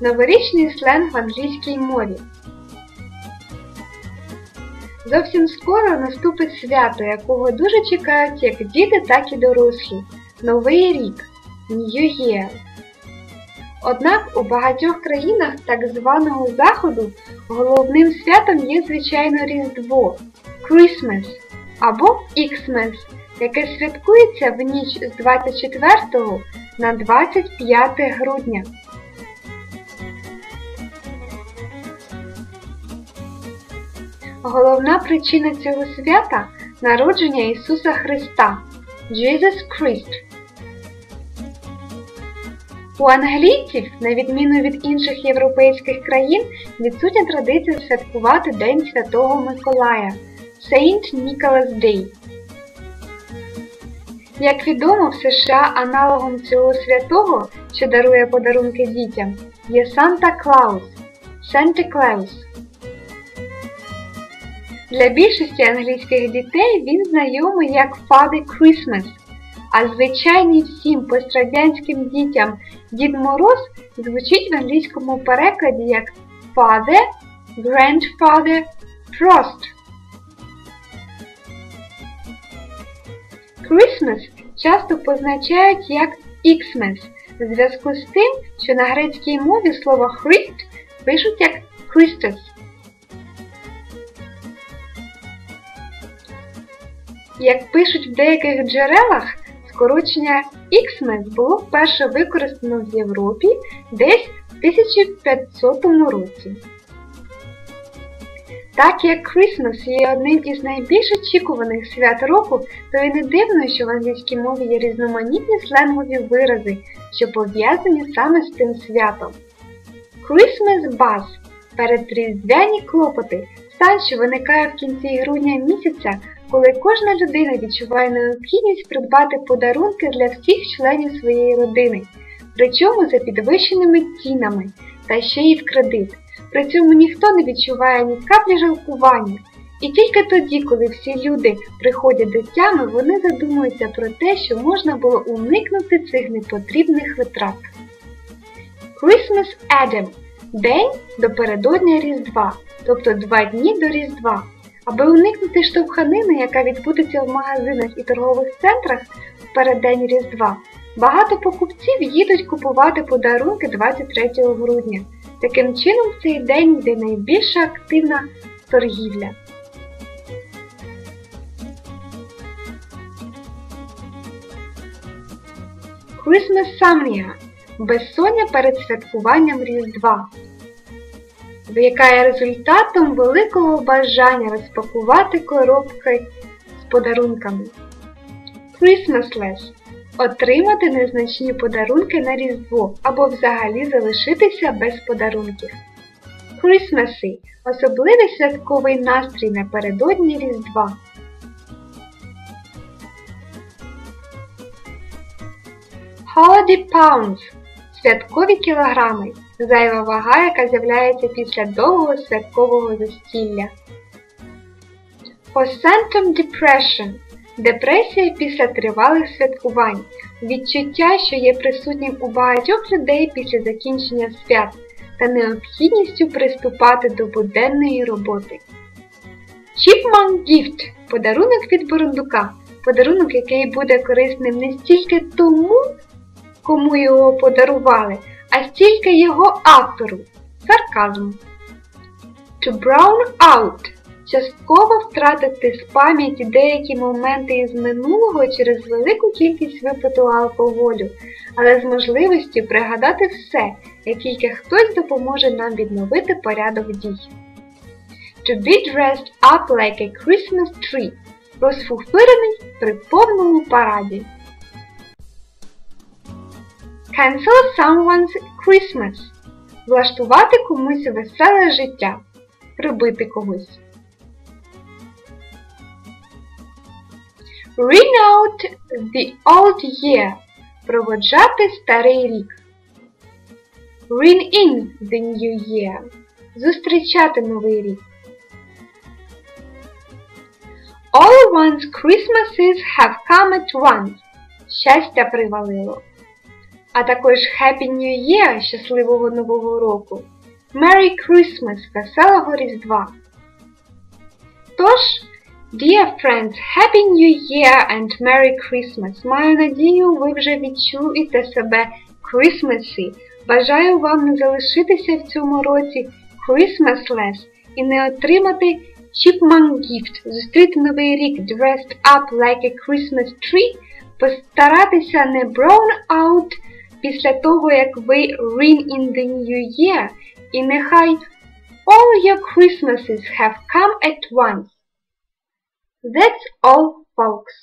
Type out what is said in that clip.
Новорічний сленг в англійській мові. Зовсім скоро наступить свято, якого дуже чекають як діти, так і дорослі. Новий рік New Year. Однак у багатьох країнах так званого Заходу головним святом є, звичайно, Різдво Christmas або Xmas, яке святкується в ніч з 24 на 25 грудня. Головна причина цього свята народження Ісуса Христа Jesus Christ. У англійців, на відміну від інших європейських країн, відсутня традиція святкувати День Святого Миколая Saint Nicholas Day. Як відомо, в США аналогом цього святого, що дарує подарунки дітям, є Санта Клаус Santa Claus. Для більшості англійських дітей він знайомий як Father Christmas, а звичайний всім пострадянським дітям Дід Мороз звучить в англійському перекладі як Father, Grandfather, Frost. Christmas часто позначають як Xmas в зв'язку з тим, що на грецькій мові слово Christ пишуть як Christus. Як пишуть в деяких джерелах, скорочення Xmas було вперше використано в Європі десь в 1500 році. Так як Christmas є одним із найбільш очікуваних свят року, то і не дивно, що в англійській мові є різноманітні сленгові вирази, що пов'язані саме з цим святом. Christmas Buzz передріздвяні клопоти стан, що виникає в кінці грудня місяця, коли кожна людина відчуває необхідність придбати подарунки для всіх членів своєї родини, причому за підвищеними цінами та ще й в кредит. При цьому ніхто не відчуває ні каплі жалкування. І тільки тоді, коли всі люди приходять до тями, вони задумуються про те, що можна було уникнути цих непотрібних витрат. Christmas Adam день до передодня Різдва, тобто два дні до Різдва. Аби уникнути штовханини, яка відбудеться в магазинах і торгових центрах в переддень Різдва, багато покупців їдуть купувати подарунки 23 грудня. Таким чином в цей день йде найбільша активна торгівля. Christmas Samnia безсоння перед святкуванням Різдва, яка є результатом великого бажання розпакувати коробки з подарунками. Christmasless отримати незначні подарунки на Різдво або взагалі залишитися без подарунків. Christmassy – особливий святковий настрій напередодні Різдва. Holiday Pounds – святкові кілограми, зайва вага, яка з'являється після довгого святкового застілля. Postpartum Depression Депресія після тривалих святкувань, відчуття, що є присутнім у багатьох людей після закінчення свят та необхідністю приступати до буденної роботи. Chipmunk Gift подарунок від Бурундука. Подарунок, який буде корисним не стільки тому, кому його подарували, а стільки його автору. Сарказм. To brown out частково втратити з пам'яті деякі моменти із минулого через велику кількість випиту алкоголю, але з можливістю пригадати все, як тільки хтось допоможе нам відновити порядок дій. To be dressed up like a Christmas tree розфуфирений при повному параді. Cancel someone's Christmas влаштувати комусь веселе життя, прибити когось. Ring out the old year проводжати старий рік. Ring in the new year зустрічати новий рік. All one's Christmases have come at once. Щастя привалило. А також Happy New Year щасливого Нового року, Merry Christmas веселого Різдва. Тож, Dear friends, Happy New Year and Merry Christmas! Маю надію, ви вже відчуєте себе Christmassy. Бажаю вам не залишитися в цьому році Christmasless і не отримати Chipmunk Gift, зустріти новий рік dressed up like a Christmas tree, постаратися не brown out після того, як ви ring in the new year, і нехай all your Christmases have come at once. That's all, folks.